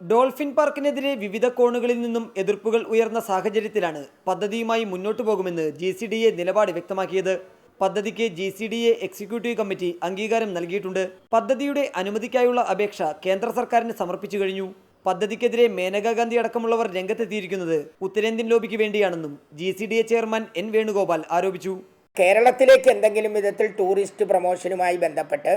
Dolphin പാർക്കിനെതിരെ വിവിധ കോണുകളിൽ നിന്നും എതിർപ്പുകൾ ഉയർന്ന സാഹചര്യത്തിലാണ് പദ്ധതിയുമായി മുന്നോട്ടു പോകുമെന്ന് ജി സി ഡി എ നിലപാട് വ്യക്തമാക്കിയത്. പദ്ധതിക്ക് G C D A executive committee അംഗീകാരം നൽകിയിട്ടുണ്ട്. പദ്ധതിയുടെ അനുമതിക്കായുള്ള അപേക്ഷ കേന്ദ്ര സർക്കാരിന് സമർപ്പിച്ചു കഴിഞ്ഞു. പദ്ധതിക്കെതിരെ മേനകാ ഗാന്ധി അടക്കമുള്ളവർ രംഗത്തെത്തിയിരിക്കുന്നത് ഉത്തരേന്ത്യൻ ലോബിക്ക് വേണ്ടിയാണെന്നും G C D A chairman N Venugopal ആരോപിച്ചു. കേരളത്തിലേക്ക് എന്തെങ്കിലും വിധത്തിൽ ടൂറിസ്റ്റ് പ്രൊമോഷനുമായി ബന്ധപ്പെട്ട്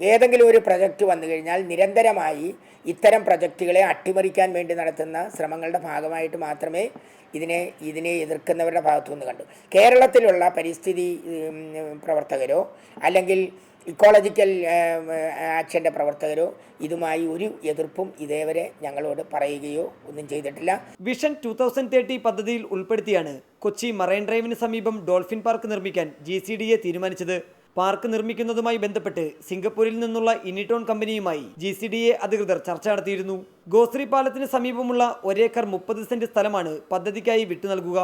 ഏതെങ്കിലും ഒരു പ്രൊജക്റ്റ് വന്നു കഴിഞ്ഞാൽ നിരന്തരമായി ഇത്തരം പ്രൊജക്റ്റുകളെ അട്ടിമറിക്കാൻ വേണ്ടി നടത്തുന്ന ശ്രമങ്ങളുടെ ഭാഗമായിട്ട് മാത്രമേ ഇതിനെ ഇതിനെ എതിർക്കുന്നവരുടെ ഭാഗത്തുനിന്ന് കണ്ടു. കേരളത്തിലുള്ള പരിസ്ഥിതി പ്രവർത്തകരോ അല്ലെങ്കിൽ ഇക്കോളജിക്കൽ ആക്ഷന്റെ പ്രവർത്തകരോ ഇതുമായി ഒരു എതിർപ്പും ഇതേവരെ ഞങ്ങളോട് പറയുകയോ ഒന്നും ചെയ്തിട്ടില്ല. വിഷൻ ടു തൗസൻഡ് തേർട്ടി പദ്ധതിയിൽ ഉൾപ്പെടുത്തിയാണ് കൊച്ചി മറൈൻ ഡ്രൈവിന് സമീപം ഡോൾഫിൻ പാർക്ക് നിർമ്മിക്കാൻ ജി തീരുമാനിച്ചത്. പാർക്ക് നിർമ്മിക്കുന്നതുമായി ബന്ധപ്പെട്ട് സിംഗപ്പൂരിൽ നിന്നുള്ള ഇനിടോൺ കമ്പനിയുമായി ജി സി ഡി എ അധികൃതർ ചർച്ച നടത്തിയിരുന്നു. ഗോശ്രീ പാലത്തിന് സമീപമുള്ള ഒരേക്കർ മുപ്പത് സെന്റ് സ്ഥലമാണ് പദ്ധതിക്കായി വിട്ടു നൽകുക.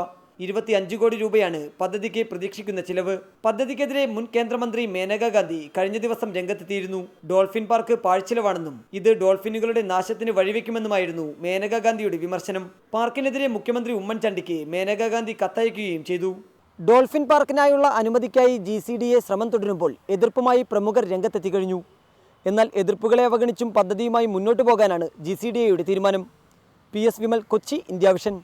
ഇരുപത്തി അഞ്ച് കോടി രൂപയാണ് പദ്ധതിക്ക് പ്രതീക്ഷിക്കുന്ന ചിലവ്. പദ്ധതിക്കെതിരെ മുൻ കേന്ദ്രമന്ത്രി മേനകാ ഗാന്ധി കഴിഞ്ഞ ദിവസം രംഗത്തെത്തിയിരുന്നു. ഡോൾഫിൻ പാർക്ക് പാഴ്ചിലവാണെന്നും ഇത് ഡോൾഫിനുകളുടെ നാശത്തിന് വഴിവെക്കുമെന്നുമായിരുന്നു മേനകാ ഗാന്ധിയുടെ വിമർശനം. പാർക്കിനെതിരെ മുഖ്യമന്ത്രി ഉമ്മൻചാണ്ടിക്ക് മേനകാ ഗാന്ധി കത്തയക്കുകയും ചെയ്തു. ഡോൾഫിൻ പാർക്കിനായുള്ള അനുമതിക്കായി ജി സി ഡി എ ശ്രമം തുടരുമ്പോൾ എതിർപ്പുമായി പ്രമുഖർ രംഗത്തെത്തി കഴിഞ്ഞു എന്നാൽ എതിർപ്പുകളെ അവഗണിച്ചും പദ്ധതിയുമായി മുന്നോട്ടു പോകാനാണ് ജി സി ഡി എയുടെ തീരുമാനം. P S Vimal Kochi India Vision.